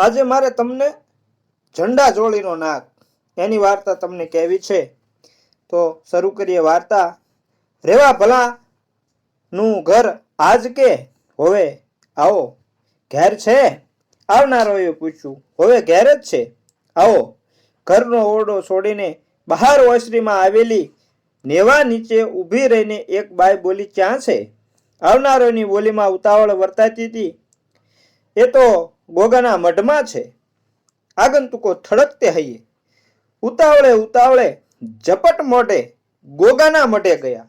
આજે મારે તમને ઝંડા જોડીનો નાગ, એની વાર્તા તમને કહેવી છે. તો શરૂ કરીએ વાર્તા. રેવા ભલા નું ઘર આજ કે? હવે, આવો. ઘેર છે? આવનારોએ પૂછ્યું. હવે, ઘેર જ છે? આવો. ઘરનો ઓરડો છોડીને બહાર ઓસરીમાં આવેલી નેવા નીચે ઊભી રહીને એક બાઈ બોલી, ક્યાં છે? આવનારોની બોલીમાં ઉતાવળ વર્તાતી હતી. એ તો ગોગાના મઢમાં છે. આગંતુકો થડકતે હૈયે ઉતાવળે ઉતાવળે ઝપટ મોઢે ગોગાના મઢે ગયા.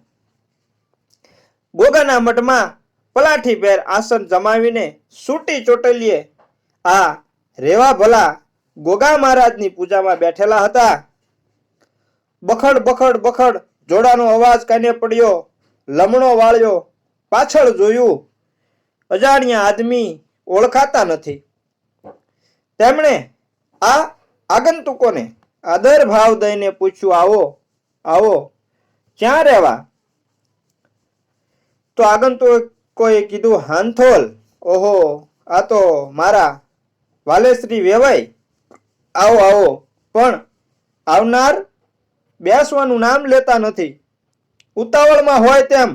ગોગાના મઠમાં પલાઠી પેર આસન જમાવીને સૂટી ચોટલીએ. આ રેવા ભલા ગોગા મહારાજની પૂજામાં બેઠેલા હતા. બખડ બખડ બખડ જોડાનો અવાજ કાને પડ્યો? લમણો વાળ્યો. પાછળ જોયું. અજાણ્યા આદમી ઓળખાતા નથી. તેમણે આ આગંતુકોને આદર ભાવ દઈને પૂછ્યું, આવો આવો, ક્યાં રહેવા? તો આગંતુકોએ કીધું, હાંથોલ. ઓહો, આ તો મારા વાલેશ્રી વેવાય આવો આવો, પણ આવનાર બેસવાનું નામ લેતા નથી. ઉતાવળમાં હોય તેમ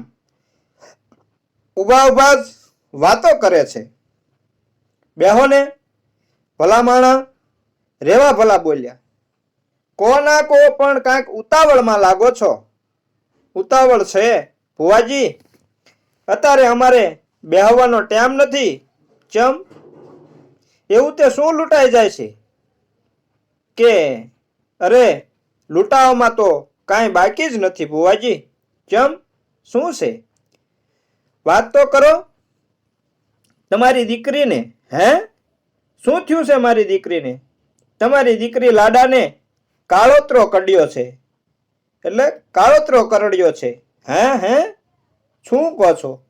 ઊભા જ વાતો કરે છે. બેહોને ભલા માણા રેવા ભલા બોલ્યા. કોના કો પણ કાંઈક ઉતાવળમાં લાગો છો? ઉતાવળ છે, ભુવાજી? અત્યારે અમારે બેહવાનો ટાઈમ નથી, ચમ? એવું તે શું લૂંટાઈ જાય છે? કે, અરે, લૂંટાવામાં તો કાંઈ બાકી જ નથી, ભુવાજી. ચમ? શું છે? વાત તો કરો. તમારી દીકરીને હે? શું થયું છે મારી દીકરીને? તમારી દીકરી લાડાને કાળોતરો કડ્યો છે. એટલે કાળોતરો કરડ્યો છે. હે હે? શું કહો છો?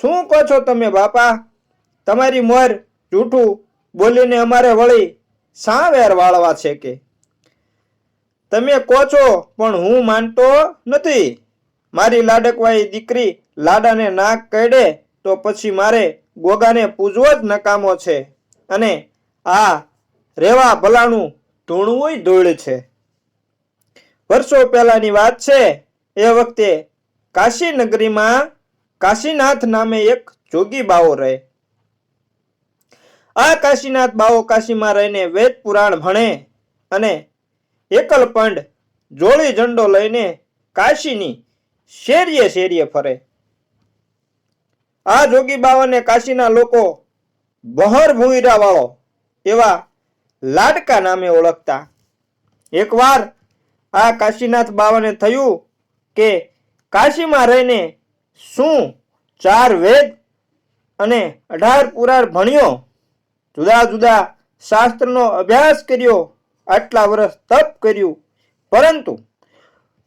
શું કહો છો તમે બાપા? તમારી મોર જૂઠું બોલીને અમારે વળી શા વેર વાળવા છે કે? તમે કહો છો, પણ હું માનતો નથી. મારી લાડકવાઈ દીકરી લાડાને નાક કરડે તો પછી મારે ગોગાને પૂજવો જ નકામો છે અને આ રેવા ભલાનું ધૂણવું ધૂળ છે. વર્ષો પહેલાની વાત છે, એ વખતે કાશી નગરીમાં કાશીનાથ નામે એક જોગી બાવો રહે. આ કાશીનાથ બાવો કાશીમાં રહીને વેદ પુરાણ ભણે અને એકલ જોળી ઝંડો લઈને કાશીની શેરીએ શેરીએ ફરે. આ જોગી બાવાને કાશીના લોકો બહર ભૂંયરા વાળો એવા લાડકા નામે ઓળખતા. એકવાર આ કાશીનાથ બાવાને થયું કે કાશીમાં રહીને શું ચાર વેદ અને અઢાર પુરાણ ભણ્યો, જુદા જુદા શાસ્ત્રનો અભ્યાસ કર્યો, આટલા વર્ષ તપ કર્યું. પરંતુ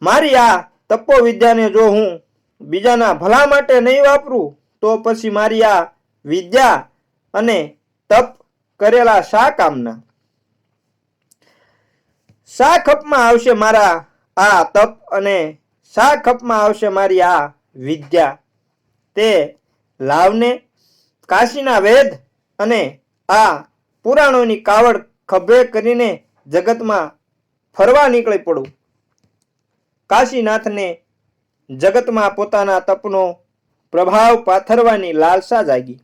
મારી આ તપો વિદ્યાને જો હું બીજાના ભલા માટે નહીં વાપરું તો પછી મારી આ વિદ્યા અને તપ કરેલા શા કામના? શા ખપમાં આવશે મારા આ તપ અને શા ખપમાં આવશે મારી આ વિદ્યા? તે લાવને કાશીના વેદ અને આ પુરાણોની કાવડ ખભે કરીને જગતમાં ફરવા નીકળી પડું. કાશીનાથને જગતમાં પોતાના તપનો પ્રભાવ પાથરવાની લાલસા જાગી.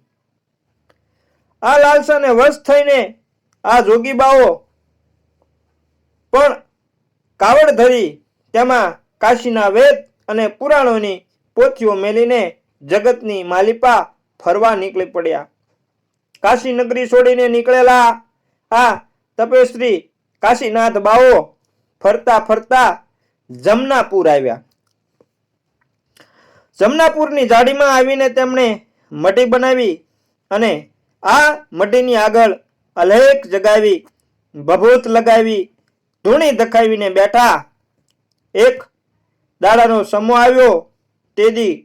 આ લાલસાને વશ થઈને આ જોગીબાઓ પણ કાવડ ધરી તેમાં કાશીના વેદ અને પુરાણોની પોથીઓ મેલીને જગતની માલિપા ફરવા નીકળી પડ્યા. કાશી નગરી છોડીને નીકળેલા આ તપેશ્રી કાશીનાથ બાવો ફરતા ફરતા જમનાપુર આવ્યા. જમનાપુરની જાડીમાં આવીને તેમણે મઢી બનાવી અને આ મઢીની આગળ અલેખ જગાવી, ભભૂત લગાવી, ધૂણી દખાવીને બેઠા. એક દાડાનો સમૂહ આવ્યો. તેદી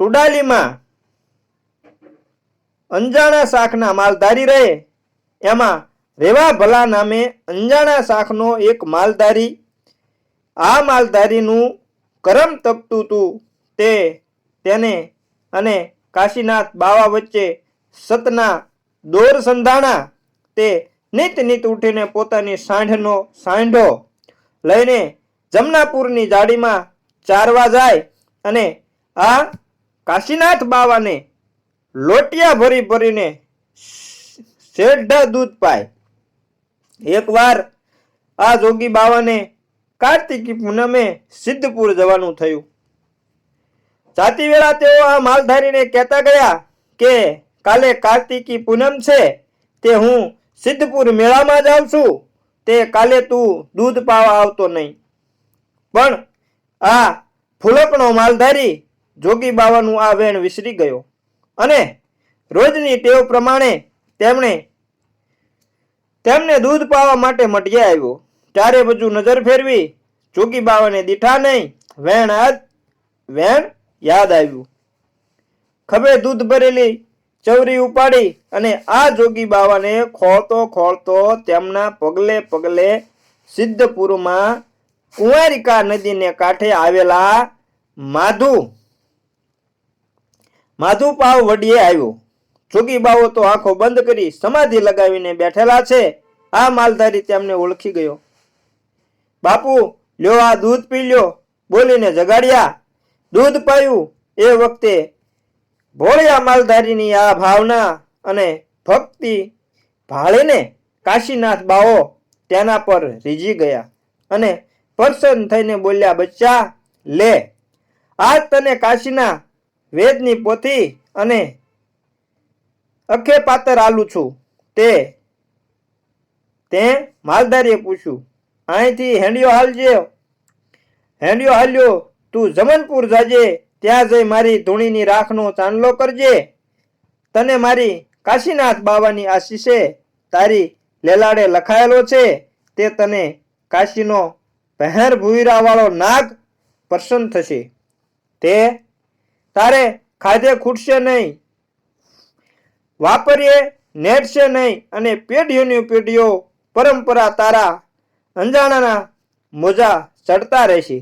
ટુડાલીમાં અંજાણા શાખના માલધારી રહે. એમાં રેવા ભલા નામે અંજાણા શાખનો એક માલધારી. આ માલધારીનું કરમ તપતું હતું તે તેને અને કાશીનાથ બાવા વચ્ચે સતના દોર સંધાણા. તે નિત નિત ઉઠીને પોતાની સાંઢનો સાંઢો લઈને જમનાપુરની જાડીમાં ચારવા જાય અને આ કાશીનાથ બાવાને લોટિયા ભરી ભરીને શેઢા દૂધ પાય. એકવાર આ જોગી બાવાને કાર્તિકી પૂનમે સિદ્ધપુર જવાનું થયું. જાતી વેળા તેઓ આ માલધારીને કહેતા ગયા કે કાલે કાર્તિકી પૂનમ છે, તે હું સિદ્ધપુર મેળામાં જાઉં છું, તે કાલે તું દૂધ પાવા આવતો નહીં. પણ આ ફૂલકનો માલધારી જોગી બાવાનું આ વેણ વિસરી ગયો. અને રોજની ટેવ પ્રમાણે તેમણે, તેમને દૂધ પાવા માટે મઢિયા આવ્યો. ચારે બાજુ નજર ફેરવી જોગી બાવાને દીઠા નહીં, વેણ આજ, વેણ યાદ આવ્યું. ખભે દૂધ ભરેલી ચવરી ઉપાડી અને આ જોગી બાવાને ખોળતો ખોળતો તેમના પગલે પગલે સિદ્ધપુરમાં કુંવારિકા નદીને કાંઠે આવેલા માધુ માધુ પાવ વડીએ આવ્યો. જોગી બાવો તો આંખો બંધ કરી સમાધિ લગાવીને બેઠેલા છે. આ માલધારી તેમને ઓળખી ગયો. બાપુ, લ્યો આ દૂધ પી લ્યો. બોલીને જગાડ્યા. દૂધ પાયું એ વખતે ભોળિયા માલધારીની આ ભાવના અને ભક્તિ ભાળીને કાશીનાથ બાવો તેના પર રીઝી ગયા અને પ્રસન્ન થઈને બોલ્યા, બચ્ચા, લે. આજ તને કાશીના વેદની પોથી અને અખે પાતર આલું છું. તે તે માલધારીએ પૂછ્યું અહીંથી હેંડિયો હાલજે. હેંડિયો હાલ્યો, તું જમનપુર જાજે, ત્યાં જઈ મારી ધૂણીની રાખનો ચાંદલો કરજે. તને મારી કાશીનાથ બાવાની આશીષે તારી લેલાડે લખાયેલો છે, તે તને કાશીનો પહેર ભૂયરાવાળો નાગ પ્રસન્ન થશે. તે તારે ખાધે ખૂટશે નહીં, વાપરીએ નેટશે નહીં, અને પેઢીઓની પેઢીઓ પરંપરા તારા અંજાણાના મોજા ચડતા રહેશે.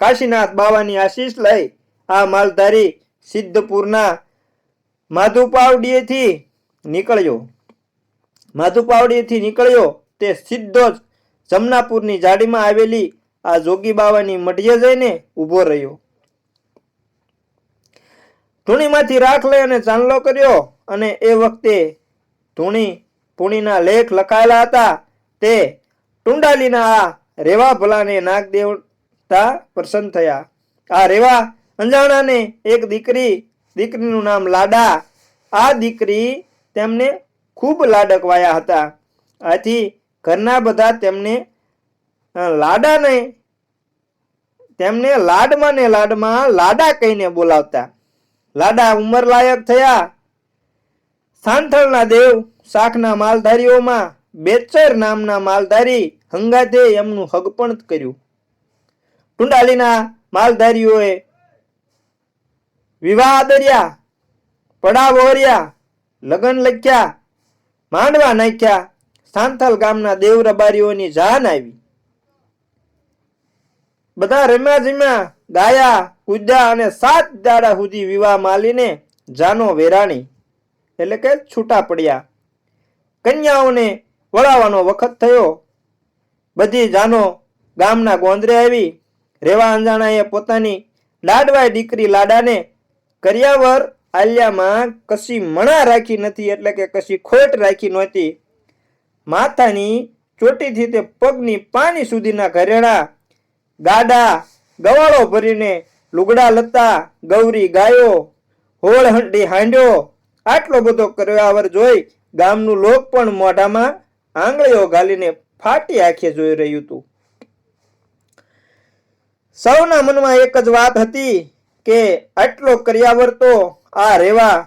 કાશીનાથ બાવાની આશીષ લઈ આ માલધારી સિદ્ધપુરના માધુપાવડીએથી નીકળ્યો. માધુપાવડીએથી નીકળ્યો તે સીધો જ જમનાપુરની જાડીમાં આવેલી આ જોગી બાવાની મઢીએ જઈને ઊભો રહ્યો. ધૂણીમાંથી રાખ લઈ અને ચાંદલો કર્યો અને એ વખતે ધૂણી પુણીના લેખ લખાયેલા હતા તે ટુંડાલીના આ રેવા ભલાને નાગદેવતા પ્રસન્ન થયા. આ રેવા અંજાણાને એક દીકરી, દીકરીનું નામ લાડા. આ દીકરી તેમને ખૂબ લાડકવાયા હતા. આથી ઘરના બધા તેમને લાડાને, તેમને લાડમાં ને લાડમાં લાડા કહીને બોલાવતા. લાડા ઉંમર લાયક થયા. સાંથળના દેવ શાખના માલધારીઓમાં બેચર નામના માલધારી હંગાથે એમનું હગપણ કર્યું. ટુંડાલીના માલધારીઓએ વિવાહ આદર્યા પડાવ ઓર્યા, લગ્ન લખ્યા, માંડવા નાખ્યા, સાંથલ ગામના દેવરબારીઓની જાન આવી. બધા રમ્યા જમ્યા, ગાયા, કૂદ્યા અને સાત દાડા સુધી વિવાહ માલીને જાનો વેરાણી, એટલે કે છૂટા પડ્યા. કન્યાઓને વળાવવાનો વખત થયો. બધી જાનો ગામના ગોંદરે આવી. રેવા અંજાણાએ પોતાની લાડવાય દીકરી લાડાને કર્યાવર આલ્યામાં કશી મણા રાખી નથી એટલે કે કશી ખોટ રાખી નહોતી. માથાની ચોટીથી તે પગની પાણી સુધીના ઘરેણા, ગાડા, ગવાળો ભરીને લુગડા લતા ગૌરી ગાયો, હોળ હંડી હાંડ્યો. આટલો બધો કર્યાવર જોઈ ગામનું લોક પણ મોઢામાં આંગળીઓ ગાલીને ફાટી આંખે જોઈ રહ્યું હતું. સૌના મનમાં એક જ વાત હતી કે આટલો કર્યાવર તો આ રેવા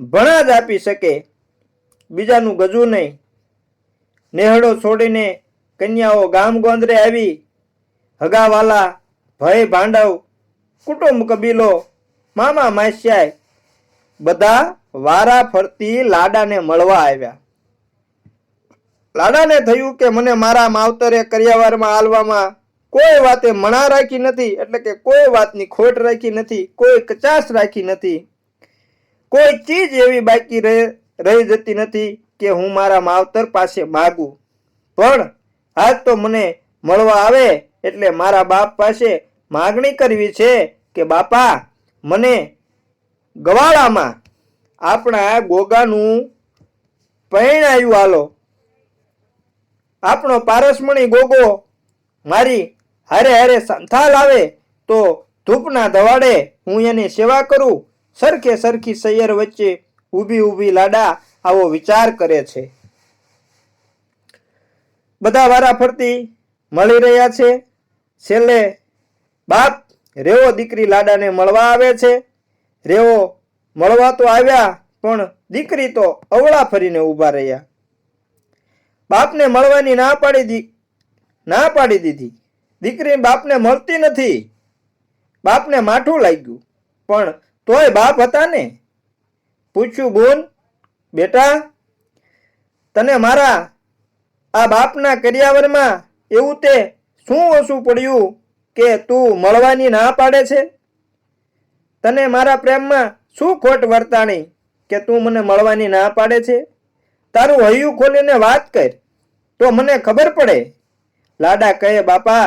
ભણા જ આપી શકે, બીજાનું ગજું નહીં. નેહડો છોડીને કન્યાઓ ગામ ગોંદરે આવી, હગાવાલા, ભય ભાંડવ, કુટુંબ કબીલો, મામા માસ્યાય બધા વારા ફરતી લાડાને મળવા આવ્યા. લાડાને થયું કે મને મારા માવતરે કર્યાવારમાં હાલવામાં કોઈ વાતે મણા રાખી નથી, એટલે કે કોઈ વાતની ખોટ રાખી નથી, કોઈ કચાશ રાખી નથી. કોઈ ચીજ એવી બાકી રહે જતી નથી કે હું મારા માવતર પાસે માગું. પણ આજ તો મને મળવા આવે એટલે મારા બાપ પાસે માગણી કરવી છે કે બાપા, મને ગવાળામાં આપણા ગોગાનું પરણાયું હાલો આપણો પારસમણી ગોગો મારી હારે હારે સંથાલ આવે તો ધૂપના ધવાડે હું એની સેવા કરું. સરખે સરખી સૈયર વચ્ચે ઊભી ઊભી લાડા આવો વિચાર કરે છે. બધા વારા ફરતી મળી રહ્યા છે. છેલ્લે બાપ રેવો દીકરી લાડાને મળવા આવે છે. રેવો મળવા તો આવ્યા પણ દીકરી તો અવળા ફરીને ઊભા રહ્યા. બાપને મળવાની ના પાડી દી ના પાડી દીધી. દીકરી બાપને મળતી નથી. બાપને માઠું લાગ્યું. પણ તોય બાપ હતા ને? પૂછ્યું, બોન, બેટા, તને મારા આ બાપના કરિયાવરમાં એવું તે શું ઓછું પડ્યું કે તું મળવાની ના પાડે છે? તને મારા પ્રેમમાં શું ખોટ વર્તાણી કે તું મને મળવાની ના પાડે છે? તારું હૈયું ખોલીને વાત કર. તો મને ખબર પડે. લાડા કહે, બાપા,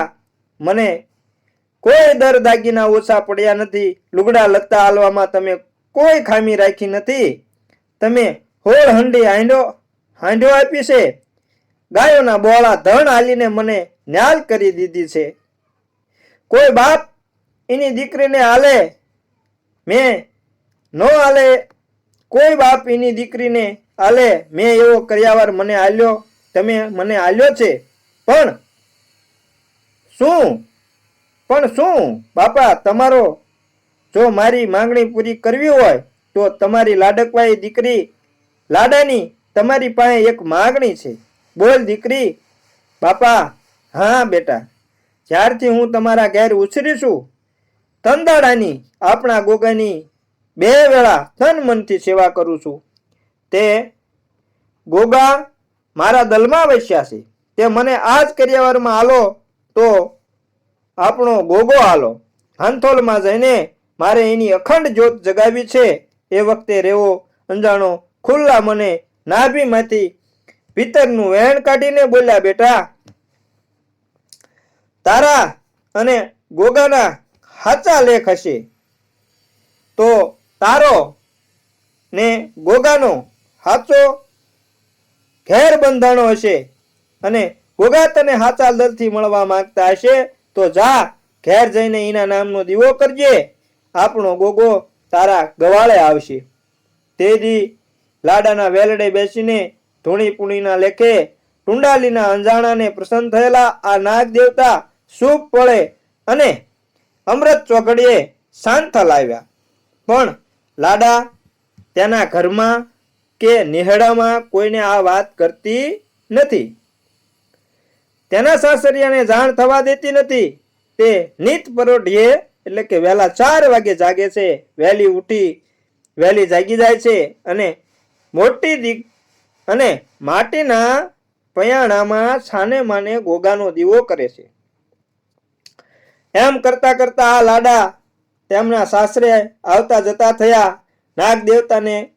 મને કોઈ દર દાગીના ઓછા પડ્યા નથી. લુગડા લત્તા હાલવામાં તમે કોઈ ખામી રાખી નથી. તમે હોળ હંડી હાંડો હાંડો આપી છે. ગાયોના બોળા ધણ હાલીને મને ન્યાલ કરી દીધી છે. કોઈ બાપ એની દીકરીને હાલે? મેં ન હાલે. કોઈ બાપ એની દીકરીને હાલે મેં એવો કર્યાવાર મને હાલ્યો તમે મને હાલ્યો છે. પણ શું? પણ શું? બાપા, તમારો જો મારી માંગણી પૂરી કરવી હોય, તો તમારી લાડકવાઈ દીકરી લાડાની તમારી પાસે એક માંગણી છે. બોલ દીકરી. બાપા, હા બેટા, જ્યારથી હું તમારા ઘેર ઉછરી છું તંદાડાની આપણા ગોગાની બે વેળા તન મનથી સેવા કરું છું. તે ગોગા મારા દલમાં વસ્યા છે. તે મને આ જ કર્યાવરમાં હાલો તો આપણો ગોગો હાલો હાંથોલમાં જઈને મારે એની અખંડ જ્યોત જગાવી છે. એ વખતે રેવો અંજાણો ખુલ્લા મને નાભીમાંથી પિતરનું વેણ કાઢીને બોલ્યા, બેટા, તારા અને ગોગાના સાચા લેખ હશે. તો તારો ને ગોગાનો સાચો ઘેર બંધાણો હશે અને ગોગા તને હાચા દલથી મળવા માંગતા હશે, તો જા, ઘેર જઈને એના નામનો દીવો કરજે. આપણો ગોગો તારા ગવાળે આવશે. તે દી લાડાના વેલડે બેસીને ધૂણી પૂણીના લેખે ટુંડાલીના અંજાણાને પ્રસન્ન થયેલા આ નાગ દેવતા શુભ પડે અને અમૃત ચોકડીએ શાંત લાવ્યા પણ લાડા તેના ઘરમાં કે નિહળામાં કોઈને આ વાત કરતી નથી. તેના સાસરિયાને જાણ થવા દેતી નથી. તે નિત પરોઢીએ, એટલે કે વહેલા ચાર વાગે જાગે છે, વહેલી ઉઠી, વહેલી જાગી જાય છે અને મોટી દીક અને માટીના પયાણામાં છાને માને ગોગાનો દીવો કરે છે. એમ કરતા કરતા આ લાડા તેમના સાસરે આવતા જતા થયા. નાગ દેવતાને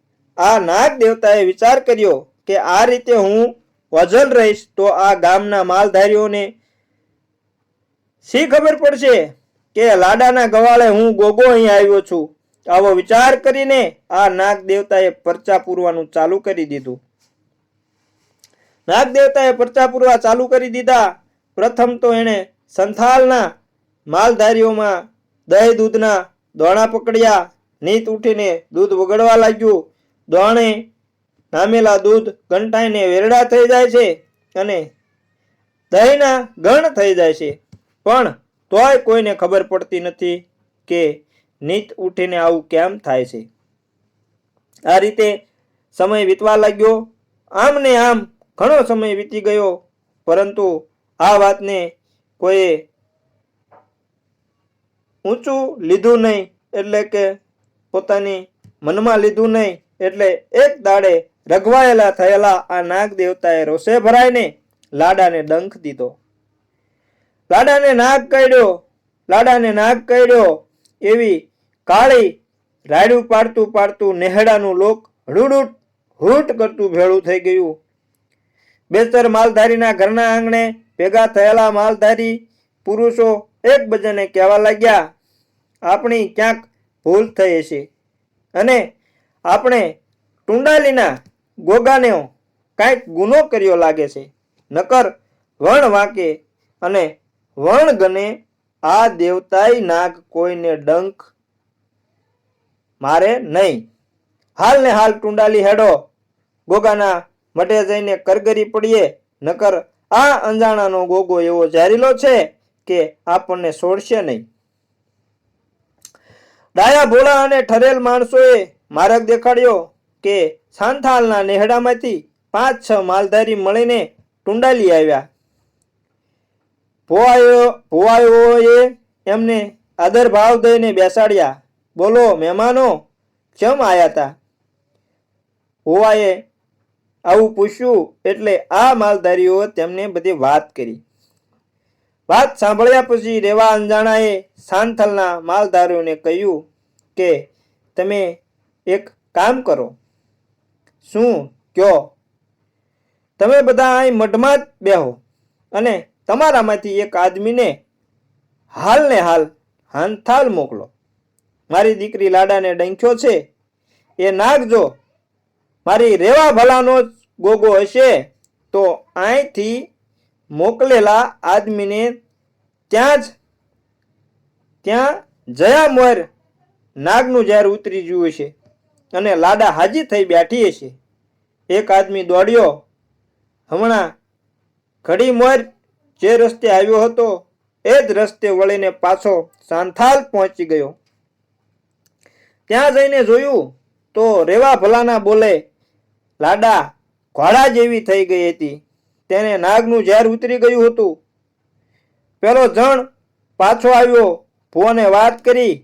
આ નાગ દેવતાએ વિચાર કર્યો કે આ રીતે હું વજલ રહીશ તો આ ગામના માલધારીઓને શી ખબર પડશે કે લાડાના ગવાળે હું ગોગો અહીં આવ્યો છું? આવો વિચાર કરીને આ નાગ દેવતાએ પરચા પૂરવાનું ચાલુ કરી દીધું. નાગ દેવતાએ પરચા પૂરવા ચાલુ કરી દીધા. પ્રથમ તો એણે સંથાલના માલધારીઓમાં દહીં દૂધના દોણા પકડ્યા. નીત ઉઠીને દૂધ વગડવા લાગ્યું. દોણે નામેલા દૂધ કંટાઈને વેરડા થઈ જાય છે અને દહીંના ગણ થઈ જાય છે. પણ તોય કોઈને ખબર પડતી નથી કે નીત ઉઠીને આવું કેમ થાય છે. આ રીતે સમય વીતવા લાગ્યો. આમ ને આમ ઘણો સમય વીતી ગયો, પરંતુ આ વાતને કોઈએ ઊંચું લીધું નહીં, એટલે કે પોતાની મનમાં લીધું નહીં. એટલે એક દાડે રઘવાયેલા થયેલા આ નાગ દેવતાએ રોષે ભરાઈને લાડાને ડંખ દીધો. લાડાને નાગ કહેડ્યો લાડાને નાગ કહેડ્યો એવી કાળી રાડું પાડતું પાડતું નેહડાનું લોક હળુડુટ, હૂટ કરતું ભેળું થઈ ગયું. બેતર માલધારીના ઘરના આંગણે ભેગા થયેલા માલધારી પુરુષો એકબીજાને કહેવા લાગ્યા, આપણી ક્યાંક ભૂલ થઈ હશે. અને આપણે ટુંડાલીના ગોગાને કાંઈક ગુનો કર્યો લાગે છે. નકર વણ વાંકે અને વણ ગને આ દેવતાય નાગ કોઈને ડંક મારે નહીં. હાલ ને હાલ ટુંડાલી હેડો. ગોગાના મઢે જઈને કરગરી પડીએ. નકર આ અંજાણાનો ગોગો એવો ઝારીલો છે કે આપણને છોડશે નહીં. ડાયા ભોળા અને ઠરેલ માણસોએ માર્ગ દેખાડ્યો કે સાંથાલના નેહડામાંથી પાંચ છ માલધારી મળીને ટુંડાલી આવ્યા. ભોવાયો, ભુવાયોએ એમને આદર ભાવ દઈને બેસાડ્યા. બોલો, મહેમાનો, કેમ આવ્યા હતા ભોવાએ આવું પૂછ્યું એટલે આ માલધારીઓ તેમને બધી વાત કરી. વાત સાંભળ્યા પછી રેવા અંજાણાએ સાંથલના માલધારીઓને કહ્યું કે, તમે એક કામ કરો. શું? કયો? તમે બધા અહીં મઢમાં જ બેહો અને તમારામાંથી એક આદમીને હાલ ને હાલ હાંથાલ મોકલો. મારી દીકરી લાડાને ડંખ્યો છે. એ નાખજો મારી રેવા ભલાનો જ ગોગો હશે તો અહીંથી મોકલેલા આદમીને ત્યાં જ, ત્યાં જયા મોર નાગનું ઝેર ઉતરી ગયું હશે. અને લાડા હાજી થઈ બેઠી હશે. એક આદમી દોડ્યો. હમણાં ઘડી મોર જે રસ્તે આવ્યો હતો, એ જ રસ્તે વળીને પાછો સાંથાલ પહોંચી ગયો. ત્યાં જઈને જોયું તો રેવા ભલાના બોલે, લાડા, ઘોડા જેવી થઈ ગઈ હતી. તેને નાગનું ઝેર ઉતરી ગયું હતું. પેલો જણ પાછો આવ્યો, ભુવાને વાત કરી,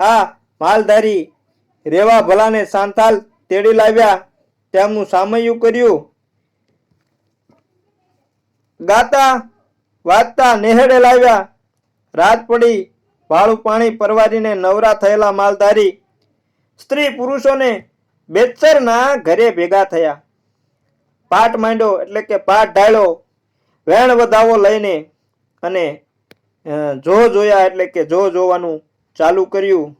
આ માલધારી રેવા ભલાને સાંતાલ તેડી લાવ્યા. તેમનું સામયું કર્યું. ગાતા વાંચતા નેહડે લાવ્યા. રાત પડી, વાળું પાણી પરવારીને નવરા થયેલા માલધારી. સ્ત્રી પુરુષોને બેચરના ઘરે ભેગા થયા. પાટ માંડ્યો એટલે કે પાટ ઢાળ્યો. વેણ વધાવો લઈને અને જો જોયા એટલે કે જો જોવાનું ચાલુ કર્યું.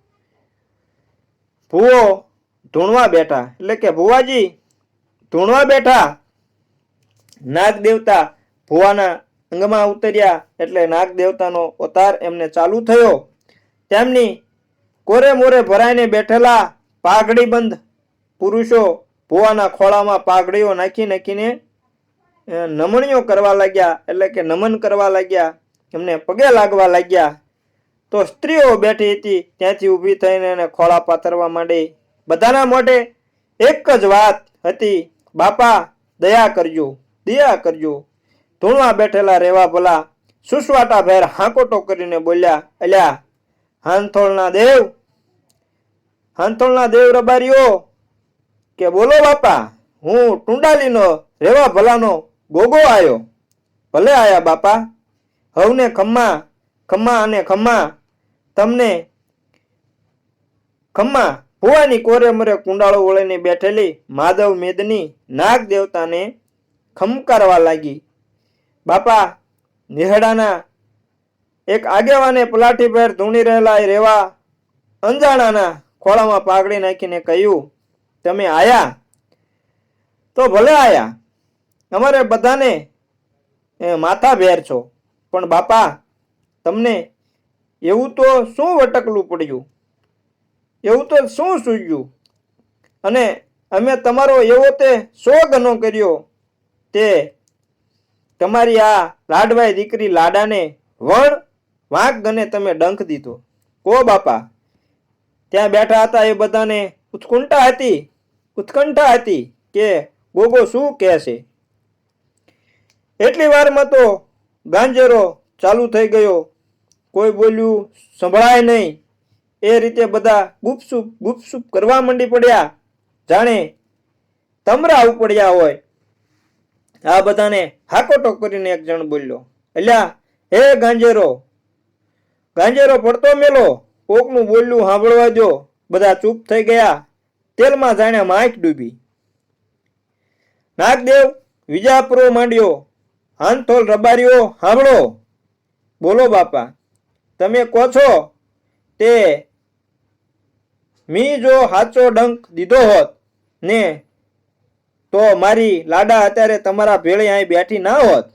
ભૂવો ધૂણવા બેઠા. એટલે કે, ભુવાજી, ધૂણવા બેઠા. નાગ દેવતા ભુવાના અંગમાં ઉતર્યા એટલે નાગ દેવતાનો અવતાર એમને ચાલુ થયો. તેમની કોરે મોરે ભરાઈને બેઠેલા પાઘડી બંધ પુરુષો ભુવાના ખોળામાં પાઘડીઓ નાખી નાખીને નમણીઓ કરવા લાગ્યા. એટલે કે નમન કરવા લાગ્યા. એમને પગે લાગવા લાગ્યા. તો સ્ત્રીઓ બેઠી હતી, ત્યાંથી ઊભી થઈને એને ખોળા પાથરવા માંડી. બધાના મોઢે એક જ વાત હતી, બાપા, દયા કરજો દયા કરજો. ધૂણવા બેઠેલા રેવા ભલા સુસવાટા ભેર હાંકોટો કરીને બોલ્યા, અલ્યા, હાંથોળના દેવ હાંથોળના દેવ રબારીઓ, કે બોલો બાપા, હું ટુંડાલીનો રેવા ભલાનો ગોગો આવ્યો ભલે આયા બાપા, હવને ખમ્મા ખમ્મા અને ખમ્મા તમને ખમ્મા ભુવાની કોરે મરે કુંડાળો વળીને બેઠેલી માધવ મેદની નાગ દેવતાને ખમકારવા લાગી. બાપા, નિહડાના એક આગેવાને પલાઠી પર ધૂણી રહેલા રેવા અંજાણાના ખોળામાં પાઘડી નાખીને કહ્યું, તમે આયા? તો ભલે આયા. અમારે બધાને માથા ભેર છો. પણ બાપા, તમને એવું તો શું વટકલું પડ્યું. એવું તો શું સૂજ્યું. અને અમે તમારો એવો તે સો ગનો કર્યો તે તમારી આ લાડવાઈ દીકરી લાડાને વણ વાંક ગને તમે ડંખ દીધો. કો બાપા? ત્યાં બેઠા હતા એ બધાને ઉત્કંઠા હતી ઉત્કંઠા હતી કે ગોગો શું કહે છે એટલી વારમાં તો ગાંજરો ચાલુ થઈ ગયો. કોઈ બોલ્યું, સંભળાય નહીં. એ રીતે બધા ગુપસુપ ગુપસુપ કરવા માંડી પડ્યા. જાણે તમરા ઉપડ્યા હોય. આ બધાને હાકોટો કરીને એક જણ બોલ્યો, અલ્યા, હે ગાંજેરો ગાંજેરો પડતો મેલો. કોકનું બોલ્યું સાંભળવા જો બધા ચૂપ થઈ ગયા. તેલમાં જાણે માઇક ડૂબી. નાગદેવ વિજાપુરો માંડ્યો હાનથોલ રબારીઓ સાંભળો બોલો બાપા તમે કહો છો તે મી જો હાચો ડંક દીધો હોત ને તો મારી લાડા અત્યારે તમારા ભેળે અહીં બેઠી ના હોત.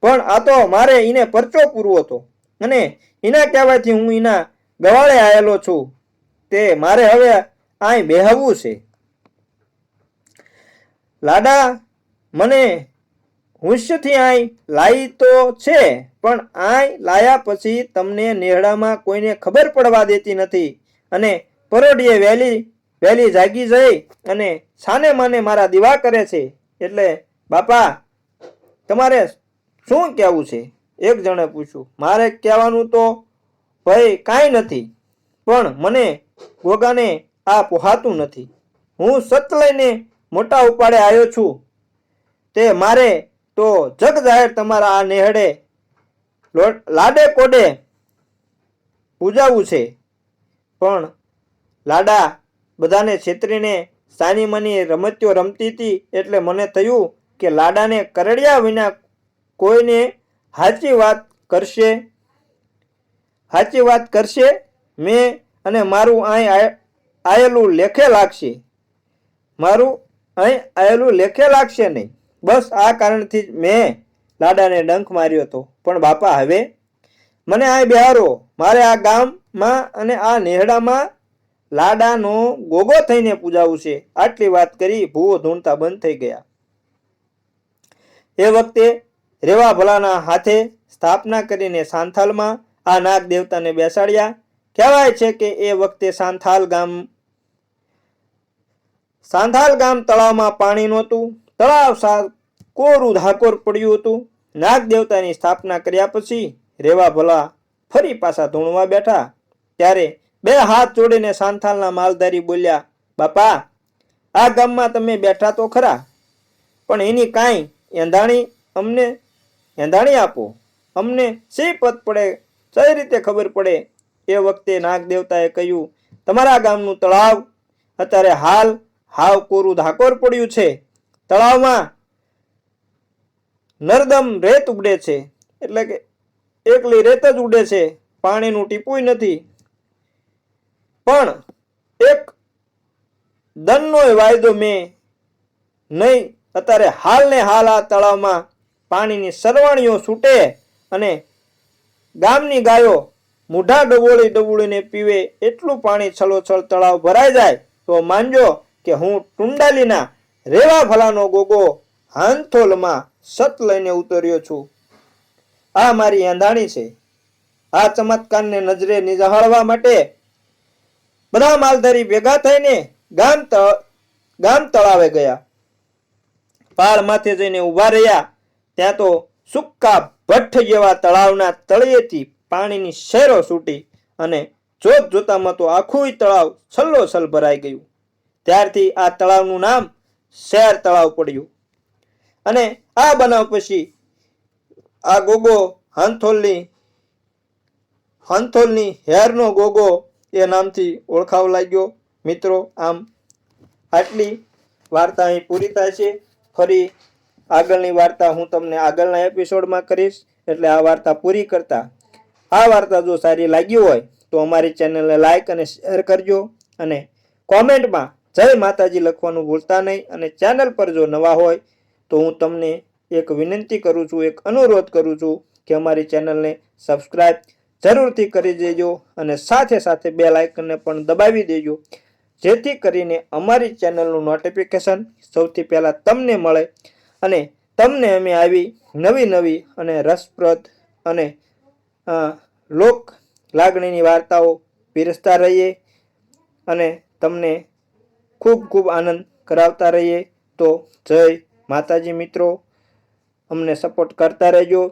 પણ આ તો મારે એને પરચો પૂરવો હતો અને એના કહેવાથી હું એના ગવાળે આવેલો છું. તે મારે હવે અહીં બેહવું છે. લાડા, મને હુંશથી અહીં લાવી તો છે, પણ આય લાયા પછી તમને નેહડામાં કોઈને ખબર પડવા દેતી નથી. અને પરોઢીએ વહેલી વહેલી જાગી જઈ અને સાને માને મારા દીવા કરે છે. એટલે, બાપા, તમારે શું કહેવું છે? એક જણે પૂછ્યું. મારે કહેવાનું તો ભાઈ કાંઈ નથી, પણ મને ગોગાને આ પોહાતું નથી. હું સત લઈને મોટા ઉપાડે આવ્યો છું. તે મારે તો જગ જાહેર તમારા આ નેહડે લાડે કોડે પૂજાવું છે. પણ લાડા બધાને છેતરીને સાની મની રમતીઓ રમતી હતી એટલે મને થયું કે લાડાને કરડ્યા વિના કોઈને સાચી વાત કરશે. સાચી વાત કરશે મેં અને મારું અહીં આય- આયેલું લેખે લાગશે. મારું અહીં આયેલું લેખે લાગશે નહીં. બસ આ કારણથી જ મેં લાડાને ડંખ માર્યો હતો. પણ બાપા, હવે મને આ બિહારો, મારે આ ગામમાં અને આ નેહડામાં લાડાનો ગોગો થઈને પૂજાવું છે. આટલી વાત કરી ભૂવો ધૂણતા બંધ થઈ ગયા. એ વખતે રેવા ભલાના હાથે સ્થાપના કરીને સાંથાલમાં આ નાગ દેવતાને બેસાડ્યા. કહેવાય છે કે એ વખતે સાંથાલ ગામ સાંથાલ ગામ તળાવમાં પાણી નહોતું. તળાવ કોરું ધાકોર પડ્યું હતું? નાગ દેવતાની સ્થાપના કર્યા પછી રેવા ભલા ફરી પાછા ધૂણવા બેઠા. ત્યારે બે હાથ જોડીને સાંથાલના માલધારી બોલ્યા, બાપા, આ ગામમાં તમે બેઠા તો ખરા, પણ એની કાંઈ એંધાણી અમને, એંધાણી આપો. અમને શી પદ પડે કઈ રીતે ખબર પડે. એ વખતે નાગ દેવતાએ કહ્યું, તમારા ગામનું તળાવ, અત્યારે હાલ હાવ કોરું ધાકોર પડ્યું છે. તળાવમાં નરદમ રેત ઉડે છે. એટલે કે એકલી રેત જ ઉડે છે. પાણીનું ટીપુંય નથી. પણ એક દનનો વાયદો મેં નહીં, અત્યારે હાલને હાલ આ તળાવમાં પાણીની સરવાણીઓ છૂટે અને ગામની ગાયો મૂઢા ડબોળી ડબોળીને પીવે એટલું પાણી છલોછલ તળાવ ભરાઈ જાય, તો માનજો કે હું ટુંડાલીના રેવા ભલાનો ગોગો હાંથોલમાં સત લઈને ઉતર્યો છું. આ મારી અંધાણી છે. આ ચમત્કારને નજરે નિહાળવા માટે બધા માલધારી ભેગા થઈને ગામ ગામ તળાવે ગયા. પાળ માથે જઈને ઊભા રહ્યા, ત્યાં તો સુક્કા ભઠ્ઠ જેવા તળાવના તળિયેથી પાણીની શેરો છૂટી અને જોત જોતામાં તો આખું તળાવ છલ્લોછલ ભરાઈ ગયું. ત્યારથી આ તળાવનું નામ શેર તળાવ પડ્યું. અને આ બનાવ પછી આ ગોગો હાંથોલની હાંથોલની હેરનો ગોગો એ નામથી ઓળખાવ લાગ્યો. મિત્રો, આમ આટલી વાર્તા અહીં પૂરી થાય છે. ફરી આગળની વાર્તા હું તમને આગળના એપિસોડમાં કરીશ. એટલે આ વાર્તા પૂરી કરતા. આ વાર્તા જો સારી લાગી હોય તો અમારી ચેનલને લાઇક અને શેર કરજો અને કોમેન્ટમાં જય માતાજી લખવાનું ભૂલતા નહીં અને ચેનલ પર જો નવા હોય તો હું તમને એક વિનંતી કરું છું, એક અનુરોધ કરું છું કે અમારી ચેનલને સબસ્ક્રાઈબ જરૂરથી કરી દેજો અને સાથે સાથે બે લાઇકનને પણ દબાવી દેજો. જેથી કરીને અમારી ચેનલનું નોટિફિકેશન સૌથી પહેલાં તમને મળે અને તમને અમે આવી નવી નવી અને રસપ્રદ અને લોક લાગણીની વાર્તાઓ પીરસતા રહીએ અને તમને ખૂબ ખૂબ આનંદ કરાવતા રહીએ. તો જય માતાજી મિત્રો, અમને સપોર્ટ કરતા રહેજો.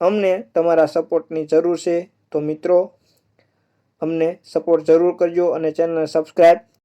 અમને તમારા સપોર્ટની જરૂર છે. તો મિત્રો, અમને સપોર્ટ જરૂર કરજો અને ચેનલને સબસ્ક્રાઈબ